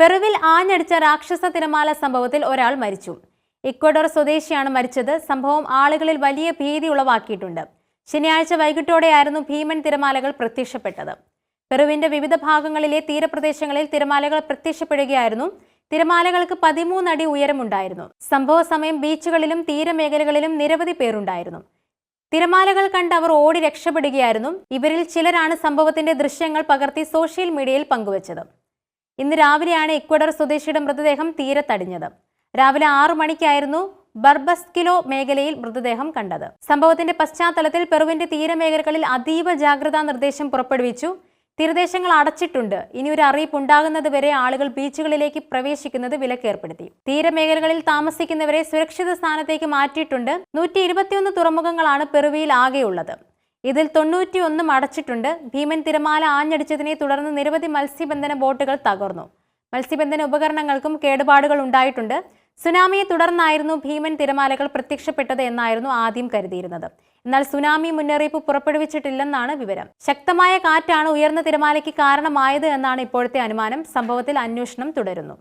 പെറുവിൽ ആഞ്ഞടിച്ച രാക്ഷസ തിരമാല സംഭവത്തിൽ ഒരാൾ മരിച്ചു. ഇക്വഡോർ സ്വദേശിയാണ് മരിച്ചത്. സംഭവം ആളുകളിൽ വലിയ ഭീതി ഉളവാക്കിയിട്ടുണ്ട്. ശനിയാഴ്ച വൈകിട്ടോടെയായിരുന്നു ഭീമൻ തിരമാലകൾ പ്രത്യക്ഷപ്പെട്ടത്. പെറുവിന്റെ വിവിധ ഭാഗങ്ങളിലെ തീരപ്രദേശങ്ങളിൽ തിരമാലകൾ പ്രത്യക്ഷപ്പെടുകയായിരുന്നു. തിരമാലകൾക്ക് പതിമൂന്നടി ഉയരമുണ്ടായിരുന്നു. സംഭവ സമയം ബീച്ചുകളിലും തീരമേഖലകളിലും നിരവധി പേരുണ്ടായിരുന്നു. തിരമാലകൾ കണ്ട് അവർ ഓടി രക്ഷപ്പെടുകയായിരുന്നു. ഇവരിൽ ചിലരാണ് സംഭവത്തിന്റെ ദൃശ്യങ്ങൾ പകർത്തി സോഷ്യൽ മീഡിയയിൽ പങ്കുവച്ചത്. ഇന്ന് രാവിലെയാണ് ഇക്വഡർ സ്വദേശിയുടെ മൃതദേഹം തീരത്തടിഞ്ഞത്. രാവിലെ ആറു മണിക്കായിരുന്നു ബർബസ്കിലോ മേഖലയിൽ മൃതദേഹം കണ്ടത്. സംഭവത്തിന്റെ പശ്ചാത്തലത്തിൽ പെറുവിന്റെ തീരമേഖലകളിൽ അതീവ ജാഗ്രതാ നിർദ്ദേശം പുറപ്പെടുവിച്ചു. തീരദേശങ്ങൾ അടച്ചിട്ടുണ്ട്. ഇനി ഒരു അറിയിപ്പ് ഉണ്ടാകുന്നത് വരെ ആളുകൾ ബീച്ചുകളിലേക്ക് പ്രവേശിക്കുന്നത് വിലക്കേർപ്പെടുത്തി. തീരമേഖലകളിൽ താമസിക്കുന്നവരെ സുരക്ഷിത സ്ഥാനത്തേക്ക് മാറ്റിയിട്ടുണ്ട്. നൂറ്റി തുറമുഖങ്ങളാണ് പെറുവിയിൽ ആകെയുള്ളത്. ഇതിൽ തൊണ്ണൂറ്റിയൊന്നും അടച്ചിട്ടുണ്ട്. ഭീമൻ തിരമാല ആഞ്ഞടിച്ചതിനെ തുടർന്ന് നിരവധി മത്സ്യബന്ധന ബോട്ടുകൾ തകർന്നു. മത്സ്യബന്ധന ഉപകരണങ്ങൾക്കും കേടുപാടുകൾ ഉണ്ടായിട്ടുണ്ട്. സുനാമിയെ തുടർന്നായിരുന്നു ഭീമൻ തിരമാലകൾ പ്രത്യക്ഷപ്പെട്ടത് എന്നായിരുന്നു ആദ്യം കരുതിയിരുന്നത്. എന്നാൽ സുനാമി മുന്നറിയിപ്പ് പുറപ്പെടുവിച്ചിട്ടില്ലെന്നാണ് വിവരം. ശക്തമായ കാറ്റാണ് ഉയർന്ന തിരമാലയ്ക്ക് കാരണമായത് എന്നാണ് ഇപ്പോഴത്തെ അനുമാനം. സംഭവത്തിൽ അന്വേഷണം തുടരുന്നു.